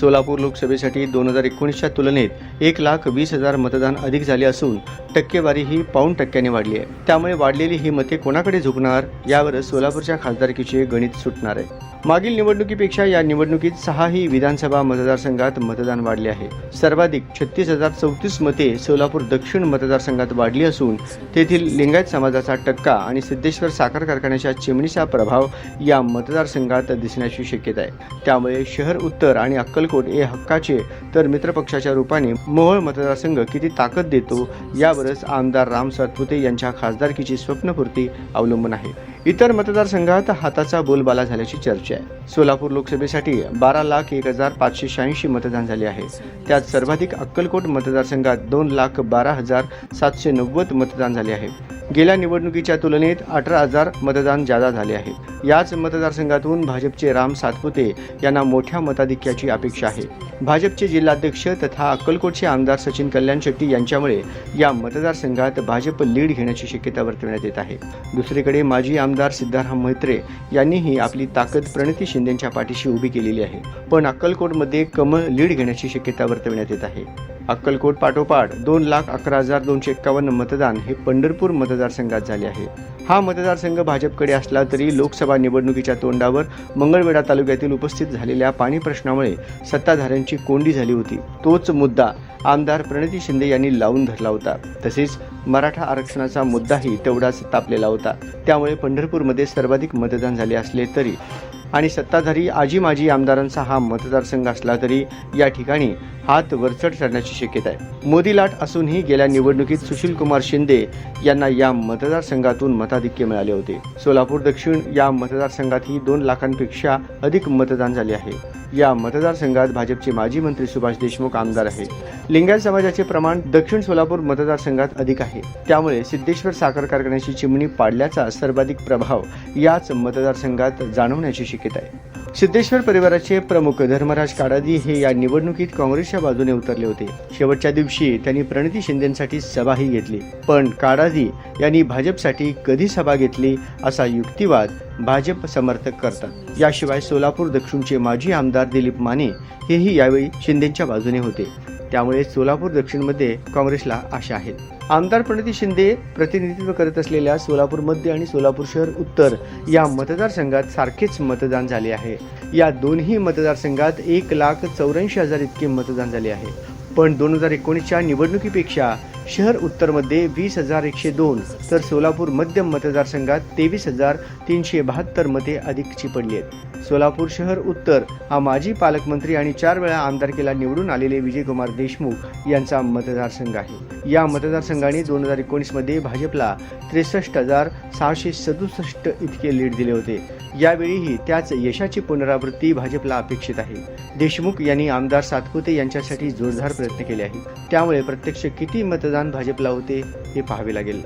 सोलापूर लोकसभेसाठी दोन हजार एकोणीसच्या तुलनेत एक लाख वीस हजार मतदान अधिक झाले असून टक्केवारी ही पाऊण टक्क्याने वाढली आहे. त्यामुळे वाढलेली ही मते कोणाकडे झुकणार यावरच सोलापूरच्या खासदारकीचे गणित सुटणार आहे. मागील निवडणुकीपेक्षा या निवडणुकीत सहाही विधानसभा मतदारसंघात मतदान वाढले आहे. सर्वाधिक छत्तीस हजार चौतीस मते सोलापूर दक्षिण मतदारसंघात वाढली असून तेथील लिंगायत समाजाचा टक्का आणि सिद्धेश्वर साखर कारखान्याच्या चिमणीचा प्रभाव या मतदारसंघात दिसण्याची शक्यता आहे. त्यामुळे शहर उत्तर आणि अक्कल अक्कलकोट हे हक्काचे तर मित्रपक्षाच्या रूपाने मोहोळ मतदारसंघ किती ताकद देतो यावरच आमदार राम सातपुते यांच्या खासदारकीची स्वप्नपूर्ती अवलंबून आहे. इतर मतदारसंघात हाताचा बोलबाला झाल्याची चर्चा आहे. सोलापूर लोकसभेसाठी बारा लाख एक हजार पाचशे शहाऐंशी मतदान झाले आहे. त्यात सर्वाधिक अक्कलकोट मतदारसंघात दोन लाख बारा हजार सातशे नव्वद मतदान झाले आहे. गेल्या निवडणुकीच्या तुलनेत अठरा हजार मतदान जादा झाले आहे. याच मतदारसंघातून भाजपचे राम सातपुते यांना मोठ्या मताधिक्याची अपेक्षा आहे. भाजपचे जिल्हाध्यक्ष तथा अक्कलकोटचे आमदार सचिन कल्याण शेट्टी यांच्यामुळे या मतदारसंघात भाजप लीड घेण्याची शक्यता वर्तवण्यात येत आहे. दुसरीकडे माजी आमदार सिद्धाराम म्हैत्रे यांनीही आपली ताकद प्रणिती शिंदेच्या पाठीशी उभी केलेली आहे. पण अक्कलकोटमध्ये कमळ लीड घेण्याची शक्यता वर्तवण्यात येत आहे. अक्कलकोट पाठोपाठ दोन लाख अकरा हजार दोनशे एक्कावन्न मतदान हे पंढरपूर मतदारसंघात झाले आहे. हा मतदारसंघ भाजपकडे असला तरी लोकसभा निवडणुकीच्या तोंडावर मंगळवेढा तालुक्यातील उपस्थित झालेल्या पाणी प्रश्नामुळे सत्ताधाऱ्यांची कोंडी झाली होती. तोच मुद्दा आमदार प्रणिती शिंदे यांनी लावून धरला होता. तसेच मराठा आरक्षणाचा मुद्दाही तेवढाच तापलेला होता. त्यामुळे पंढरपूरमध्ये सर्वाधिक मतदान झाले असले तरी आणि सत्ताधारी आजी माजी आमदारांचा हा मतदारसंघ असला तरी या ठिकाणी हात वरचढ ठरण्याची शक्यता आहे. मोदी लाट असूनही गेल्या निवडणुकीत सुशील कुमार शिंदे यांना या मतदारसंघातून मताधिक्य मिळाले होते. सोलापूर दक्षिण या मतदारसंघातही दोन लाखांपेक्षा अधिक मतदान झाले आहे. या मतदारसंघात भाजपचे माजी मंत्री सुभाष देशमुख आमदार आहेत. लिंगायत समाजाचे प्रमाण दक्षिण सोलापूर मतदारसंघात अधिक आहे. त्यामुळे सिद्धेश्वर साखर कारखान्याची चिमणी पाडल्याचा सर्वाधिक प्रभाव याच मतदारसंघात जाणवण्याची शक्यता आहे. सिद्धेश्वर परिवाराचे प्रमुख धर्मराज काडादी हे या निवडणुकीत काँग्रेसच्या बाजूने उतरले होते. शेवटच्या दिवशी त्यांनी प्रणिती शिंदेसाठी सभाही घेतली. पण काडादी यांनी भाजपसाठी कधी सभा घेतली असा युक्तिवाद भाजप समर्थक करतात. याशिवाय सोलापूर दक्षिणचे माजी आमदार दिलीप माने हेही यावेळी शिंदेच्या बाजूने होते. त्यामुळे सोलापूर दक्षिणमध्ये काँग्रेसला आशा आहेत आमदार प्रणिती शिंदे प्रतिनिधित्व करत असलेल्या सोलापूर मध्य आणि सोलापूर शहर उत्तर या मतदारसंघात सारखेच मतदान झाले आहे. या दोन्ही मतदारसंघात एक लाख चौऱ्याऐंशी हजार इतके मतदान झाले आहे. पण दोन हजार एकोणीसच्या निवडणुकीपेक्षा शहर उत्तरमध्ये वीस हजार एकशे दोन तर सोलापूर मध्य मतदारसंघात तेवीस हजार तीनशे बहात्तर मते अधिकची पडली आहेत. सोलापूर शहर उत्तर हा माजी पालकमंत्री आणि चार वेळा आमदारकीला निवडून आलेले विजयकुमार देशमुख यांचा मतदारसंघ आहे. या मतदारसंघाने दोन हजार एकोणीसमध्ये भाजपला त्रेसष्ट हजार सहाशे सदुसष्ट इतके लीड दिले होते. यावेळीही त्याच यशाची पुनरावृत्ती भाजपला अपेक्षित आहे. देशमुख यांनी आमदार सातपुते यांच्यासाठी जोरदार प्रयत्न केले आहे त्यामुळे प्रत्यक्ष किती मतदान भाजपला होते हे पाहावे लागेल.